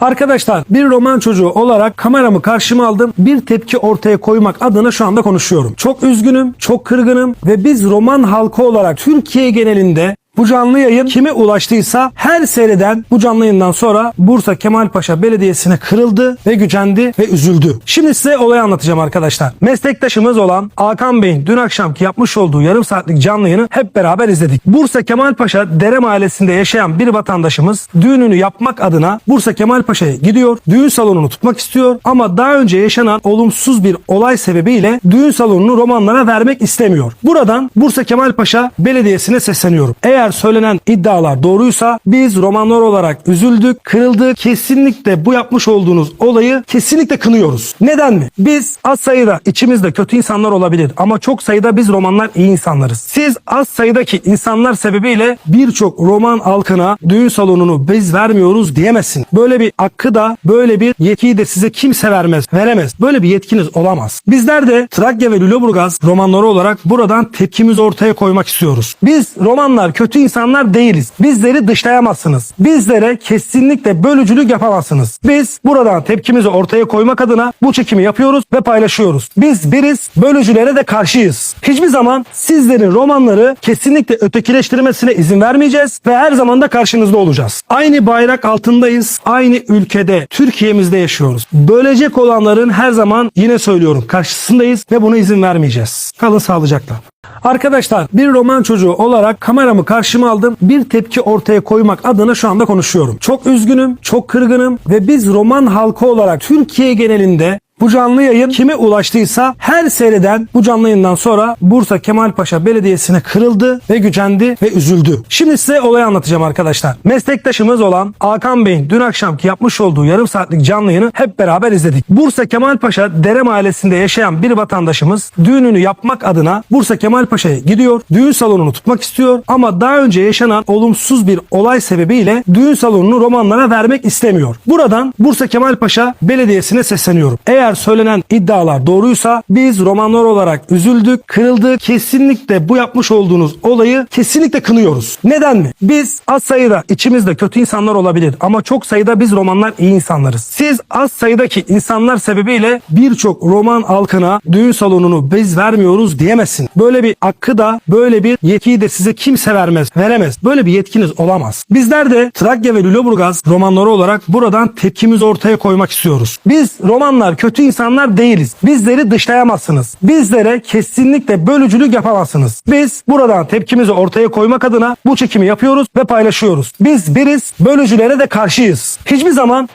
Arkadaşlar bir roman çocuğu olarak kameramı karşıma aldım. Bir tepki ortaya koymak adına şu anda konuşuyorum. Çok üzgünüm, çok kırgınım ve biz roman halkı olarak Türkiye genelinde bu canlı yayın kime ulaştıysa her seyreden bu canlı yayından sonra Bursa Kemalpaşa Belediyesi'ne kırıldı ve gücendi ve üzüldü. Şimdi size olayı anlatacağım arkadaşlar. Meslektaşımız olan Hakan Bey'in dün akşamki yapmış olduğu yarım saatlik canlı yayını hep beraber izledik. Bursa Kemalpaşa Dere Mahallesi'nde yaşayan bir vatandaşımız düğününü yapmak adına Bursa Kemalpaşa'ya gidiyor. Düğün salonunu tutmak istiyor ama daha önce yaşanan olumsuz bir olay sebebiyle düğün salonunu romanlara vermek istemiyor. Buradan Bursa Kemalpaşa Belediyesi'ne sesleniyorum. Eğer söylenen iddialar doğruysa biz romanlar olarak üzüldük, kırıldık. Kesinlikle bu yapmış olduğunuz olayı kesinlikle kınıyoruz. Neden mi? Biz az sayıda içimizde kötü insanlar olabilir ama çok sayıda biz romanlar iyi insanlarız. Siz az sayıdaki insanlar sebebiyle birçok roman halkına düğün salonunu biz vermiyoruz diyemezsin. Böyle bir hakkı da böyle bir yetkiyi de size kimse vermez, veremez. Böyle bir yetkiniz olamaz. Bizler de Trakya ve Lüleburgaz romanları olarak buradan tepkimizi ortaya koymak istiyoruz. Biz romanlar kötü insanlar değiliz. Bizleri dışlayamazsınız. Bizlere kesinlikle bölücülük yapamazsınız. Biz buradan tepkimizi ortaya koymak adına bu çekimi yapıyoruz ve paylaşıyoruz. Biz biriz, bölücülere de karşıyız. Hiçbir zaman sizlerin romanları kesinlikle ötekileştirmesine izin vermeyeceğiz ve her zaman da karşınızda olacağız. Aynı bayrak altındayız, aynı ülkede, Türkiye'mizde yaşıyoruz. Bölecek olanların her zaman yine söylüyorum karşısındayız ve buna izin vermeyeceğiz. Kalın sağlıcakla. Arkadaşlar bir roman çocuğu olarak kameramı karşıma aldım. Bir tepki ortaya koymak adına şu anda konuşuyorum. Çok üzgünüm, çok kırgınım ve biz roman halkı olarak Türkiye genelinde bu canlı yayın kime ulaştıysa her seyreden bu canlı yayından sonra Bursa Kemalpaşa Belediyesi'ne kırıldı ve gücendi ve üzüldü. Şimdi size olayı anlatacağım arkadaşlar. Meslektaşımız olan Hakan Bey'in dün akşamki yapmış olduğu yarım saatlik canlı yayını hep beraber izledik. Bursa Kemalpaşa Dere Mahallesi'nde yaşayan bir vatandaşımız düğününü yapmak adına Bursa Kemalpaşa'ya gidiyor. Düğün salonunu tutmak istiyor ama daha önce yaşanan olumsuz bir olay sebebiyle düğün salonunu romanlara vermek istemiyor. Buradan Bursa Kemalpaşa Belediyesi'ne sesleniyorum. Eğer söylenen iddialar doğruysa biz romanlar olarak üzüldük, kırıldık. Kesinlikle bu yapmış olduğunuz olayı kesinlikle kınıyoruz. Neden mi? Biz az sayıda içimizde kötü insanlar olabilir ama çok sayıda biz romanlar iyi insanlarız. Siz az sayıdaki insanlar sebebiyle birçok roman halkına düğün salonunu biz vermiyoruz diyemezsin. Böyle bir hakkı da böyle bir yetkiyi de size kimse vermez, veremez. Böyle bir yetkiniz olamaz. Bizler de Trakya ve Lüleburgaz romanları olarak buradan tepkimizi ortaya koymak istiyoruz. Biz romanlar kötü insanlar değiliz. Bizleri dışlayamazsınız. Bizlere kesinlikle bölücülük yapamazsınız. Biz buradan tepkimizi ortaya koymak adına bu çekimi yapıyoruz ve paylaşıyoruz. Biz biriz, bölücülere de karşıyız. Hiçbir zaman